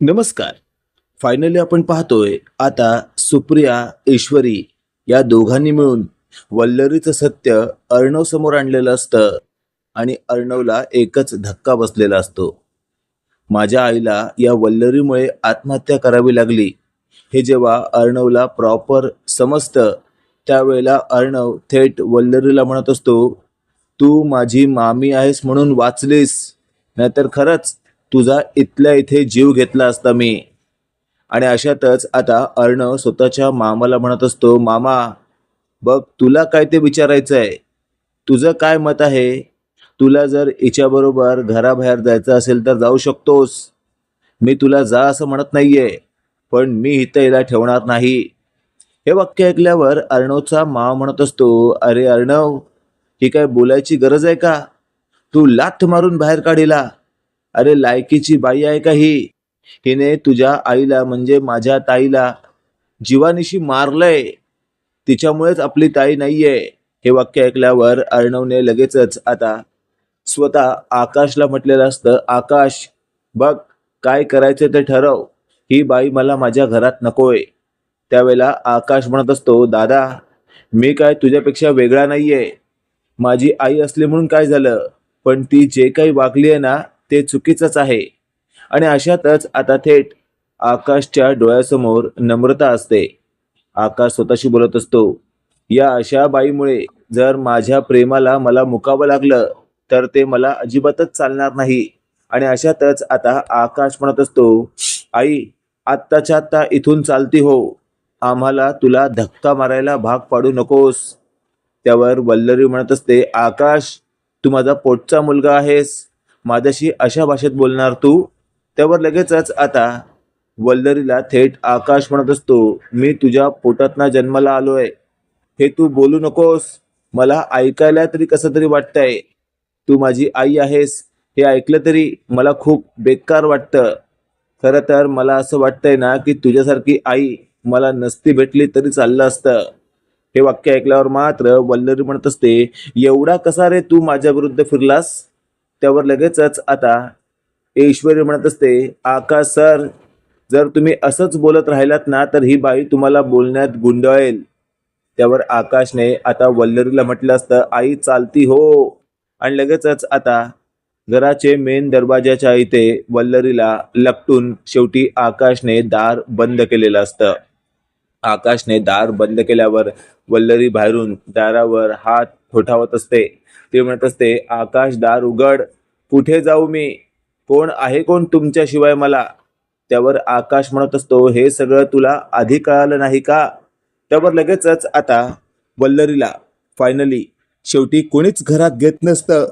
नमस्कार. फायनली आपण पाहतोय आता सुप्रिया ईश्वरी या दोघांनी मिळून वल्लरीचं सत्य अर्णव समोर आणलेलं असतं आणि अर्णवला एकच धक्का बसलेला असतो. माझ्या आईला या वल्लरीमुळे आत्महत्या करावी लागली. हे जेव्हा अर्णवला प्रॉपर समजतं त्यावेळेला अर्णव थेट वल्लरीला म्हणत असतो तू माझी मामी आहेस म्हणून वाचलीस नाहीतर खरंच तुझा इथल्या इथे जीव घेतला असता मी. आणि अशातच आता अर्णव स्वतःच्या मामाला म्हणत असतो मामा बघ तुला काय ते विचारायचं आहे तुझं काय मत आहे? तुला जर हिच्याबरोबर घराबाहेर जायचं असेल तर जाऊ शकतोस. मी तुला जा असं म्हणत नाहीये पण मी इथं हिला ठेवणार नाही. हे वाक्य ऐकल्यावर अर्णवचा माव म्हणत असतो अरे अर्णव ही काय बोलायची गरज आहे का? तू लाथ मारून बाहेर काढिला अरे लायकीची बाई आहे का ही? हिने तुझ्या आईला म्हणजे माझ्या ताईला जीवानिशी मारलंय. तिच्यामुळेच आपली ताई नाहीये. हे वाक्य ऐकल्यावर अर्णवने लगेचच आता स्वतः आकाशला म्हटलेलं असतं आकाश बघ काय करायचं ते ठरव. ही बाई मला माझ्या घरात नकोय. त्यावेळेला आकाश म्हणत असतो दादा मी काय तुझ्यापेक्षा वेगळा नाहीये. माझी आई असली म्हणून काय झालं? पण ती जे काही वागली आहे ना ते चुकीचंच आहे. आणि अशातच आता थेट आकाशच्या डोळ्यासमोर नम्रता असते. आकाश स्वतःशी बोलत असतो. या अशा बाईमुळे जर माझ्या प्रेमाला मला मुकावं लागलं तर ते मला अजिबातच चालणार नाही. आणि अशातच आता आकाश म्हणत असतो आई आत्ताच्या आत्ता इथून चालती हो. आम्हाला तुला धक्का मारायला भाग पाडू नकोस. त्यावर वल्लरी म्हणत असते आकाश तू माझा पोटचा मुलगा आहेस. माझ्याशी अशा भाषेत बोलणार तू? त्यावर लगेचच आता वल्लरीला थेट आकाश म्हणत असतो मी तुझ्या पोटातना जन्माला आलोय. हे तू बोलू नकोस. मला ऐकायला तरी कसं तरी वाटतंय. तू माझी आई आहेस. हे ऐकलं तरी मला खूप बेकार वाटतं. खरं तर मला असं वाटतंय ना की तुझ्यासारखी आई मला नसती भेटली तरी चाललं असतं. हे वाक्य ऐकल्यावर मात्र वल्लरी म्हणत असते एवढा कसा रे तू माझ्या विरुद्ध फिरलास? त्यावर लगेचच आता ईश्वरी म्हणत असते आकाश सर जर तुम्ही असंच बोलत राहिलात ना तर ही बाई तुम्हाला बोलण्यात गुंडाळेल. त्यावर आकाशने आता वल्लरीला म्हटलं असतं आई चालती हो. आणि लगेचच आता घराचे मेन दरवाजाच्या इथे वल्लरीला लपटून शेवटी आकाशने दार बंद केलेलं असतं. आकाशने दार बंद केल्यावर वल्लरी बाहेरून दारावर हात ठोठावत असते. ते म्हणत असते आकाश दार उघड कुठे जाऊ मी. कोण आहे कोण तुमच्याशिवाय मला? त्यावर आकाश म्हणत असतो हे सगळं तुला आधी कळालं नाही का? त्यावर लगेचच आता वल्लरीला फायनली शेवटी कोणीच घरात घेत नसतं.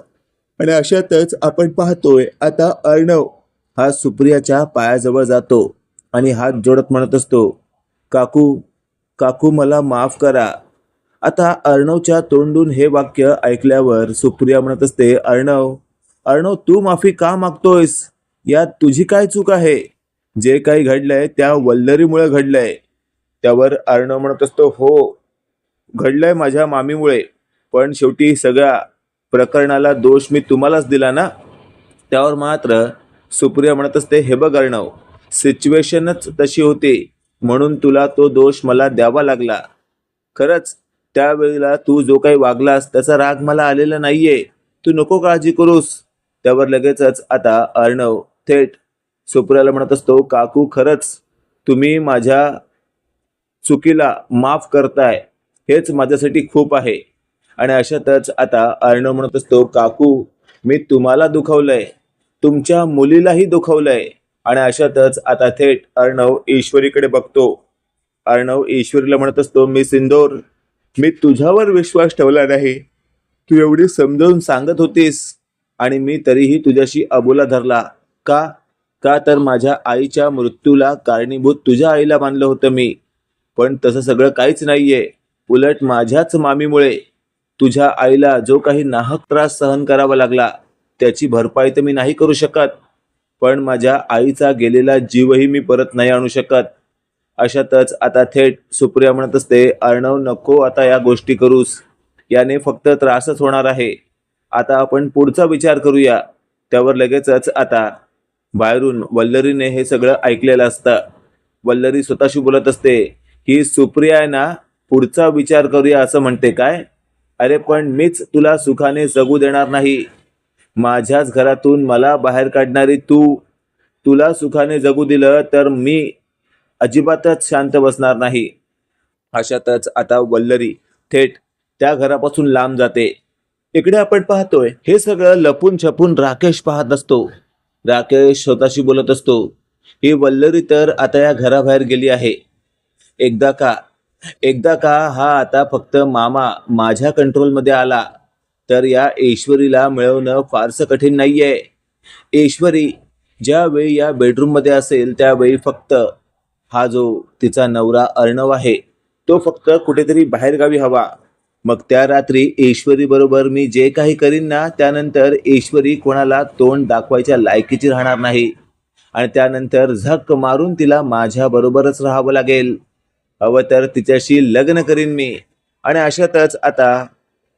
आणि अशातच आपण पाहतोय आता अर्णव हा सुप्रियाच्या पायाजवळ जातो आणि हात जोडत म्हणत असतो काकू काकू मला माफ करा. आता अर्णवच्या तोंडून हे वाक्य ऐकल्यावर सुप्रिया म्हणत असते अर्णव अर्णव तू माफी का मागतोयस? यात तुझी काय चूक आहे? जे काही घडलंय त्या वल्लरीमुळे घडलंय. त्यावर अर्णव म्हणत असतो हो घडलंय माझ्या मामीमुळे पण शेवटी सगळ्या प्रकरणाला दोष मी तुम्हालाच दिला ना? त्यावर मात्र सुप्रिया म्हणत असते हे बघ अर्णव सिच्युएशनच तशी होती म्हणून तुला तो दोष मला द्यावा लागला. खरंच त्यावेळेला तू जो काही वागलास त्याचा राग मला आलेला नाहीये. तू नको काळजी करूस. त्यावर लगेचच आता अर्णव थेट सुप्रियाला म्हणत असतो काकू खरंच तुम्ही माझ्या चुकीला माफ करताय. हेच माझ्यासाठी खूप आहे. आणि अशातच आता अर्णव म्हणत असतो काकू मी तुम्हाला दुखवलंय. तुमच्या मुलीलाही दुखवलंय. आणि अशातच आता थेट अर्णव ईश्वरीकडे बघतो. अर्णव ईश्वरीला म्हणत असतो मी सिंदोर मी तुझ्यावर विश्वास ठेवला नाही. तू एवढी समजावून सांगत होतीस आणि मी तरीही तुझ्याशी अबोला धरला. का? का तर माझ्या आईच्या मृत्यूला कारणीभूत तुझ्या आईला मानलं होतं मी. पण तसं सगळं काहीच नाहीये. उलट माझ्याच मामीमुळे तुझ्या आईला जो काही नाहक त्रास सहन करावा लागला त्याची भरपाई तर मी नाही करू शकत. पण माझ्या आईचा गेलेला जीवही मी परत नाही आणू शकत. अशातच आता थेट सुप्रिया म्हणत असते अर्णव नको आता या गोष्टी करूस. याने फक्त त्रासच होणार आहे. आता आपण पुढचा विचार करूया. त्यावर लगेचच आता बाहेरून वल्लरीने हे सगळं ऐकलेलं असतं. वल्लरी स्वतःशी बोलत असते ही सुप्रिया आहे ना पुढचा विचार करूया असं म्हणते काय? अरे पण मीच तुला सुखाने जगू देणार नाही. माझ्याच घरातून मला बाहेर काढणारी तू. तुला सुखाने जगू दिलं तर मी अजिबातच शांत बसणार नाही. अशातच आता वल्लरी थेट त्या घरापासून लांब जाते. इकडे आपण पाहतोय हे सगळं लपून छपून राकेश पाहत असतो. राकेश स्वतःशी बोलत असतो ही वल्लरी तर आता या घराबाहेर गेली आहे. एकदा का एकदा का हा आता फक्त मामा माझ्या कंट्रोलमध्ये आला तर या ईश्वरीला मिळवणं फारसं कठीण नाहीये. ईश्वरी ज्यावेळी या बेडरूममध्ये असेल त्यावेळी फक्त हा जो तिचा नवरा अर्णव आहे तो फक्त कुठेतरी बाहेरगावी हवा. मग त्या रात्री ईश्वरी बरोबर मी जे काही करीन ना त्यानंतर ईश्वरी कोणाला तोंड दाखवायच्या लायकीची राहणार नाही. आणि त्यानंतर झक मारून तिला माझ्या बरोबरच राहावं लागेल. हवं तर तिच्याशी लग्न करीन मी. आणि अशातच आता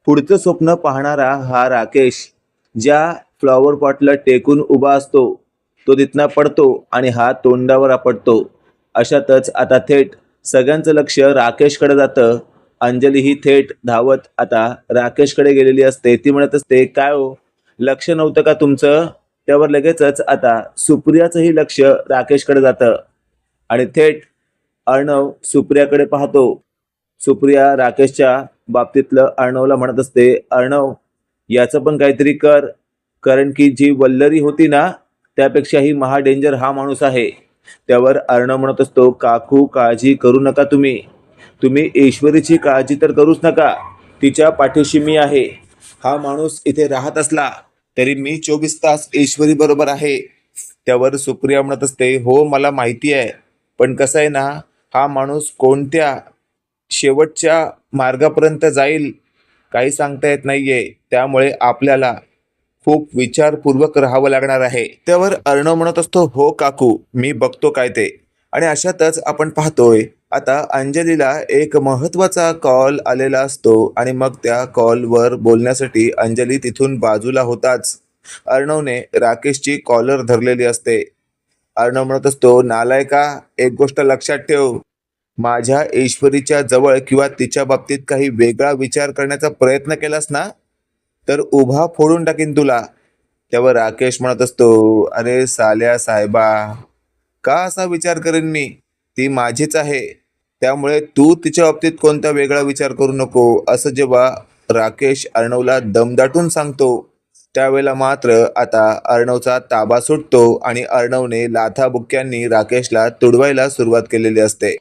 पुढचं स्वप्न पाहणारा हा राकेश ज्या फ्लॉवर पॉटला टेकून उभा असतो तो तिथनं पडतो आणि हा तोंडावर आपटतो. अशातच आता थेट सगळ्यांचं लक्ष राकेशकडे जातं. अंजली ही थेट धावत आता राकेशकडे गेलेली असते. ती म्हणत असते काय हो? लक्ष नव्हतं का तुमचं? त्यावर लगेचच आता सुप्रियाचंही लक्ष राकेशकडे जातं. आणि थेट अर्णव सुप्रियाकडे पाहतो. सुप्रिया राकेशच्या बाबतीतलं अर्णवला म्हणत असते अर्णव याचं पण काहीतरी कर. कारण की जी वल्लरी होती ना त्यापेक्षाही महा डेंजर हा माणूस आहे. त्यावर अर्णव म्हणत असतो काकू काळजी करू नका तुम्ही. तुम्ही ईश्वरीची काळजी तर करूच नका. तिच्या पाठीशी मी आहे. हा माणूस इथे राहत असला तरी मी चोवीस तास ईश्वरी बरोबर आहे. त्यावर सुप्रिया म्हणत असते हो मला माहिती आहे. पण कसं आहे ना हा माणूस कोणत्या शेवटच्या मार्गापर्यंत जाईल काही सांगता येत नाहीये. त्यामुळे आपल्याला खूप विचारपूर्वक राहावं लागणार आहे. त्यावर अर्णव म्हणत असतो हो काकू मी बघतो काय ते. आणि अशातच आपण पाहतोय आता अंजलीला एक महत्त्वाचा कॉल आलेला असतो आणि मग त्या कॉलवर बोलण्यासाठी अंजली तिथून बाजूला होताच. अर्णवने राकेशची कॉलर धरलेली असते. अर्णव म्हणत असतो नालायका एक गोष्ट लक्षात ठेव. माझ्या ईश्वरीच्या जवळ किंवा तिच्या बाबतीत काही वेगळा विचार करण्याचा प्रयत्न केलास ना? तर उभा फोडून टाकीन तुला. त्यावर राकेश म्हणत असतो अरे साल्या साहेबा का असा विचार करेन मी? ती माझीच आहे. त्यामुळे तू तिच्या बाबतीत कोणता वेगळा विचार करू नको. असं जेव्हा राकेश अर्णवला दमदाटून सांगतो त्यावेळेला मात्र आता अर्णवचा ताबा सुटतो आणि अर्णवने लाथाबुक्क्यांनी राकेशला तुडवायला सुरुवात केलेली असते.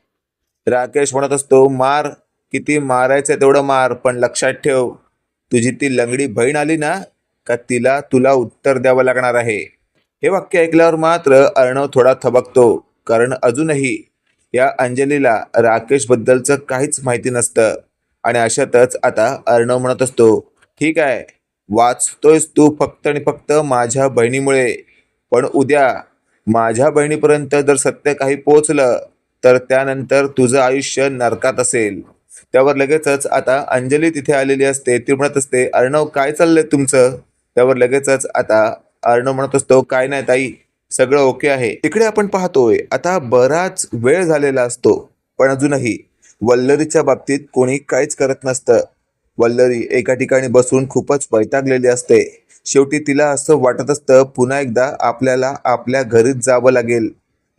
राकेश म्हणत असतो मार किती मारायचं तेवढं मार पण लक्षात ठेव. तुझी ती लंगडी बहीण आली ना का तिला तुला उत्तर द्यावं लागणार आहे? हे वाक्य ऐकल्यावर मात्र अर्णव थोडा थबकतो कारण अजूनही या अंजलीला राकेशबद्दलचं काहीच माहिती नसतं. आणि अशातच आता अर्णव म्हणत असतो ठीक आहे वाचतोयस तू फक्त आणि फक्त माझ्या बहिणीमुळे. पण उद्या माझ्या बहिणीपर्यंत जर सत्य काही पोचलं तर त्यानंतर तुझं आयुष्य नरकात असेल. त्यावर लगेचच आता अंजली तिथे आलेली असते. ती म्हणत असते अर्णव काय चाललंय तुमचं? त्यावर लगेचच आता अर्णव म्हणत असतो काय नाही ताई सगळं ओके आहे. तिकडे आपण पाहतोय आता बराच वेळ झालेला असतो पण अजूनही वल्लरीच्या बाबतीत कोणी काहीच करत नसतं. वल्लरी एका ठिकाणी बसून खूपच वैतागलेली असते. शेवटी तिला असं वाटत असतं पुन्हा एकदा आपल्याला आपल्या घरीच जावं लागेल.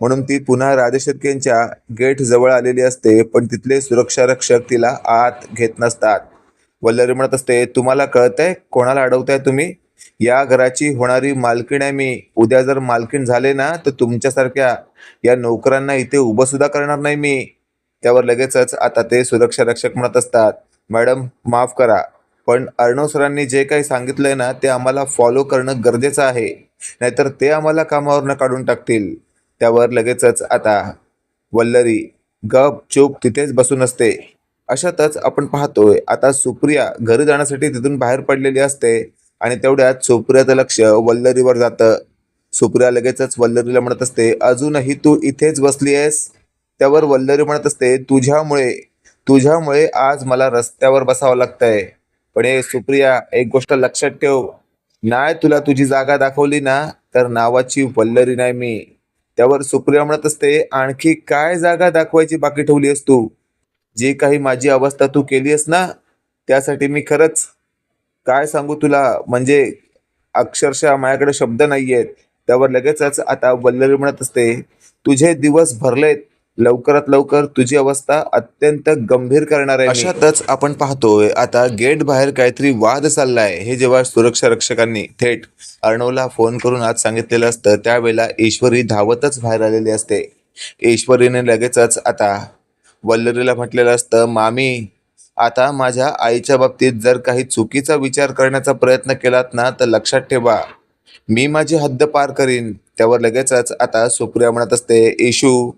म्हणून ती पुन्हा राजशेटकेंच्या गेट जवळ आलेली असते पण तिथले सुरक्षा रक्षक तिला आत घेत नसतात. वल्लरी म्हणत असते तुम्हाला कळतंय कोणाला अडवताय तुम्ही? या घराची होणारी मालकीण आहे मी. उद्या जर मालकीण झाले ना तर तुमच्यासारख्या या नोकरांना इथे उभं सुद्धा करणार नाही मी. त्यावर लगेचच आता ते सुरक्षा रक्षक म्हणत असतात मॅडम माफ करा. पण अर्णव सरांनी जे काही सांगितलंय ना ते आम्हाला फॉलो करणं गरजेचं आहे. नाहीतर ते आम्हाला कामावरनं काढून टाकतील. त्यावर लगेचच आता वल्लरी गप चूप तिथेच बसून असते. अशातच आपण पाहतोय आता सुप्रिया घरी जाण्यासाठी तिथून बाहेर पडलेली असते आणि तेवढ्यात सुप्रियाचं लक्ष वल्लरीवर जातं. सुप्रिया लगेचच वल्लरीला म्हणत असते अजूनही तू इथेच बसली आहेस त्यावर वल्लरी म्हणत असते तुझ्यामुळे तुझ्यामुळे आज मला रस्त्यावर बसावं लागतंय. पण हे सुप्रिया एक गोष्ट लक्षात ठेव. नाही तुला तुझी जागा दाखवली ना तर नावाची वल्लरी नाही मी. त्यावर सुप्रिया म्हणत असते आणखी काय जागा दाखवायची बाकी ठेवली आहेस तू? जी काही माझी अवस्था तू केली आहेस ना त्यासाठी मी खरंच काय सांगू तुला? म्हणजे अक्षरशः माझ्याकडे शब्द नाही आहेत त्यावर लगेचच आता वल्लरी म्हणत असते तुझे दिवस भरलेत. लवकरात लवकर तुझी अवस्था अत्यंत गंभीर करणार आहे अशातच आपण पाहतोय आता गेट बाहेर काहीतरी वाद चाललाय. हे जेव्हा सुरक्षा रक्षकांनी थेट अर्णवला फोन करून आज सांगितलेलं असतं त्यावेळेला ईश्वरी धावतच बाहेर आलेली असते. ईश्वरीने लगेचच आता वल्लरीला म्हटलेलं असतं मामी आता माझ्या आईच्या बाबतीत जर काही चुकीचा विचार करण्याचा प्रयत्न केलात ना तर लक्षात ठेवा. मी माझी हद्द पार करीन. त्यावर लगेचच आता सुप्रिया म्हणत असते येशू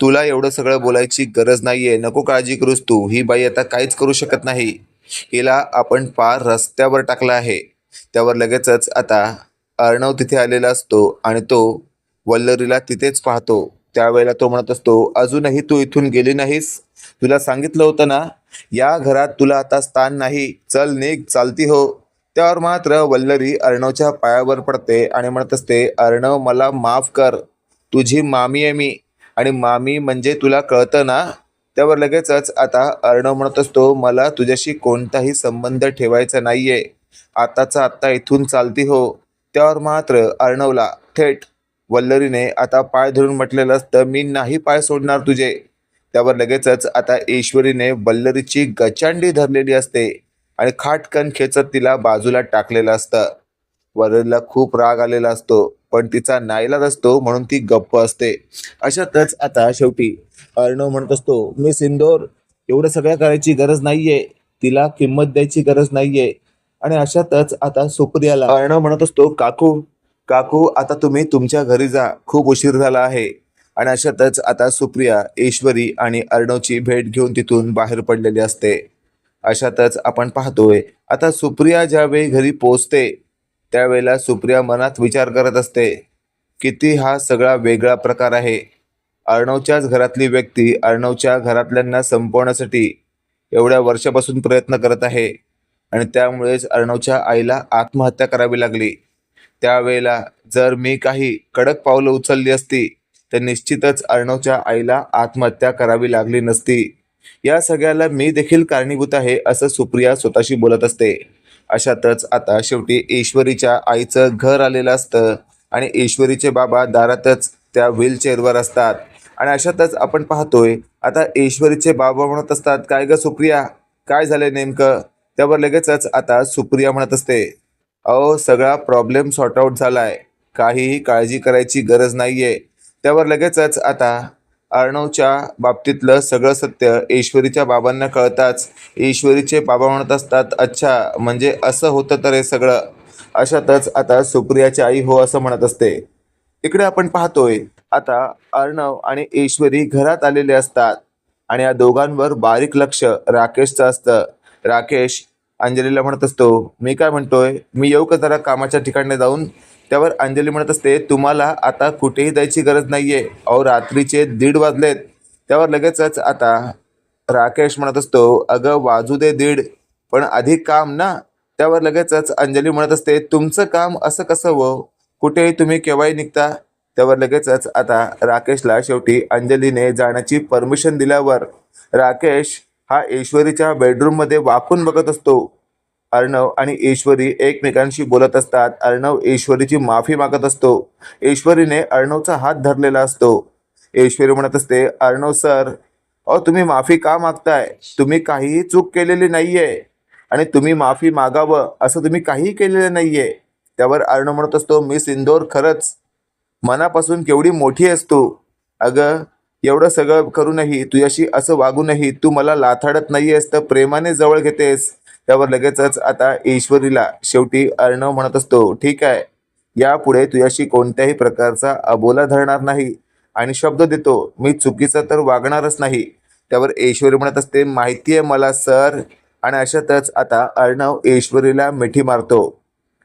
तुला एवढं सगळं बोलायची गरज नाहीये. नको काळजी करूस तू. ही बाई आता काहीच करू शकत नाही. हिला आपण पार रस्त्यावर टाकला आहे. त्यावर लगेचच आता अर्णव तिथे आलेला असतो आणि तो वल्लरीला तिथेच पाहतो. त्यावेळेला तो म्हणत असतो अजूनही तू इथून गेली नाहीस? तुला सांगितलं होतं ना या घरात तुला आता स्थान नाही. चल निघ चालती हो. त्यावर मात्र वल्लरी अर्णवच्या पायावर पडते आणि म्हणत असते अर्णव मला माफ कर. तुझी मामी आहे मी. आणि मामी म्हणजे तुला कळतं ना? त्यावर लगेचच आता अर्णव म्हणत असतो मला तुझ्याशी कोणताही संबंध ठेवायचा नाहीये. आताचा आत्ता इथून चालती हो. त्यावर मात्र अर्णवला थेट वल्लरीने आता पाय धरून म्हटलेलं असतं मी नाही पाय सोडणार तुझे. त्यावर लगेचच आता ईश्वरीने वल्लरीची गचांडी धरलेली असते आणि खाटकन खेचत तिला बाजूला टाकलेलं असतं. वल्लरीला खूप राग आलेला असतो पण तिचा नाईलाज असतो म्हणून ती गप्प असते. अशातच आता शेवटी अर्णव म्हणत असतो मी सिंदोर एवढं सगळं करायची गरज नाहीये. तिला किंमत द्यायची गरज नाहीये. आणि अशातच आता सुप्रियाला अर्णव म्हणत असतो काकू काकू आता तुम्ही तुमच्या घरी जा. खूप उशीर झाला आहे. आणि अशातच आता सुप्रिया ईश्वरी आणि अर्णवची भेट घेऊन तिथून बाहेर पडलेली असते. अशातच आपण पाहतोय आता सुप्रिया ज्यावेळी घरी पोचते त्यावेळेला सुप्रिया मनात विचार करत असते किती हा सगळा वेगळा प्रकार आहे. अर्णवच्याच घरातली व्यक्ती अर्णवच्या घरातल्यांना संपवण्यासाठी एवढ्या वर्षापासून प्रयत्न करत आहे आणि त्यामुळेच अर्णवच्या आईला आत्महत्या करावी लागली. त्यावेळेला जर मी काही कडक पावलं उचलली असती तर निश्चितच अर्णवच्या आईला आत्महत्या करावी लागली नसती. या सगळ्याला मी देखील कारणीभूत आहे असं सुप्रिया स्वतःशी बोलत असते. अशातच आता शेवटी ईश्वरीच्या आईचं घर आलेलं असतं आणि ईश्वरीचे बाबा दारातच त्या व्हीलचेअरवर असतात. आणि अशातच आपण पाहतोय आता ईश्वरीचे बाबा म्हणत असतात काय ग सुप्रिया? काय झालंय नेमकं? त्यावर लगेचच आता सुप्रिया म्हणत असते अहो सगळा प्रॉब्लेम सॉर्ट आऊट झालाय. काहीही काळजी करायची गरज नाहीये. त्यावर लगेचच आता अर्णवच्या बाबतीतलं सगळं सत्य ईश्वरीच्या बाबांना कळताच. ईश्वरीचे बाबा म्हणत असतात अच्छा म्हणजे असं होतं तर हे सगळं. अशातच आता सुप्रियाची आई हो असं म्हणत असते. इकडे आपण पाहतोय आता अर्णव आणि ईश्वरी घरात आलेले असतात आणि या दोघांवर बारीक लक्ष राकेशचं असतं. राकेश अंजलीला म्हणत असतो मी काय म्हणतोय मी येऊ का जरा कामाच्या ठिकाणी जाऊन? त्यावर अंजली म्हणत असते तुम्हाला आता कुठेही जायची गरज नाही आहे अहो रात्रीचे दीड वाजलेत. त्यावर लगेचच आता राकेश म्हणत असतो अगं वाजू दे दीड पण आधी काम ना. त्यावर लगेचच अंजली म्हणत असते तुमचं काम असं कसं व कुठेही तुम्ही केव्हाही निघता. त्यावर लगेचच आता राकेशला शेवटी अंजलीने जाण्याची परमिशन दिल्यावर राकेश हा ईश्वरीच्या बेडरूममध्ये वाकून बघत असतो. अर्णव आणि ईश्वरी एकमेकांशी बोलत असतात. अर्णव ईश्वरीची माफी मागत असतो. ईश्वरीने अर्णवचा हात धरलेला असतो. ईश्वरी म्हणत असते अर्णव सर अहो तुम्ही माफी का मागताय? तुम्ही काहीही चूक केलेली नाहीये. आणि तुम्ही माफी मागावं असं तुम्ही काहीही केलेलं नाहीये. त्यावर अर्णव म्हणत असतो मिस इंदोर खरंच. मनापासून केवढी मोठी असतो तू. अगं एवढं सगळं करूनही तुझ्याशी असं वागूनही तू मला लाथाडत नाहीयेस तर प्रेमाने जवळ घेतेस. त्यावर लगेचच आता ईश्वरीला शेवटी अर्णव म्हणत असतो ठीक आहे यापुढे तुझ्याशी कोणत्याही प्रकारचा अबोला धरणार नाही आणि शब्द देतो मी चुकीचं तर वागणारच नाही. त्यावर ईश्वरी म्हणत असते माहिती आहे मला सर. आणि अशातच आता अर्णव ईश्वरीला मिठी मारतो.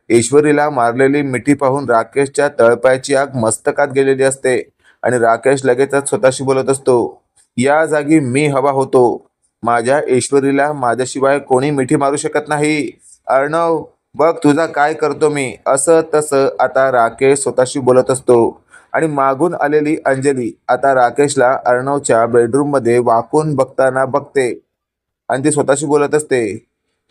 ईश्वरीला मारलेली मिठी पाहून राकेशच्या तळपायाची आग मस्तकात गेलेली असते आणि राकेश लगेचच स्वतःशी बोलत असतो या जागी मी हवा होतो माझ्या ईश्वरीला माझ्याशिवाय कोणी मिठी मारू शकत नाही. अर्णव बघ तुझा काय करतो मी. असं तसं आता राकेश स्वतःशी बोलत असतो. आणि मागून आलेली अंजली आता राकेशला अर्णवच्या बेडरूममध्ये वाकून बघताना बघते. आणि ती स्वतःशी बोलत असते.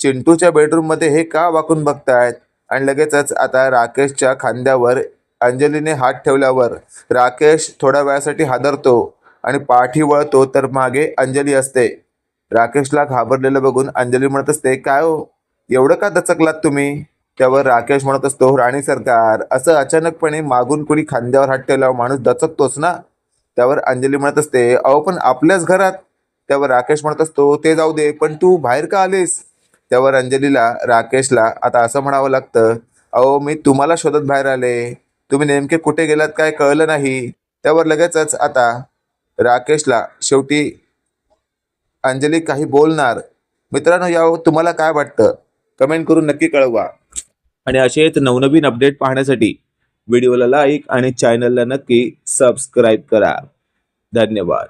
चिंटूच्या बेडरूममध्ये हे का वाकून बघतायत? आणि लगेचच आता राकेशच्या खांद्यावर अंजलीने हात ठेवल्यावर राकेश थोड्या वेळासाठी हादरतो. आणि पाठी वळतो तर मागे अंजली असते. राकेशला घाबरलेलं बघून अंजली म्हणत असते काय हो? एवढं का दचकलात तुम्ही? त्यावर राकेश म्हणत असतो राणी सरकार असं अचानकपणे मागून कुणी खांद्यावर हात ठेवल्यावर माणूस दचकतोच ना? त्यावर अंजली म्हणत असते अहो पण आपल्याच घरात. त्यावर राकेश म्हणत असतो ते जाऊ दे पण तू बाहेर का आलीस? त्यावर अंजलीला राकेशला आता असं म्हणावं लागतं अहो मी तुम्हाला शोधत बाहेर आले. तुम्ही नेमके कुठे गेलात काय कळलं नाही? त्यावर लगेचच आता राकेशला शेवटी अंजली काही बोलणार. मित्रांनो यावर तुम्हाला काय वाटतं? कमेंट करून नक्की कळवा. आणि असेच नवनवीन अपडेट पाहण्यासाठी व्हिडिओला लाईक आणि चॅनलला नक्की सबस्क्राईब करा. धन्यवाद.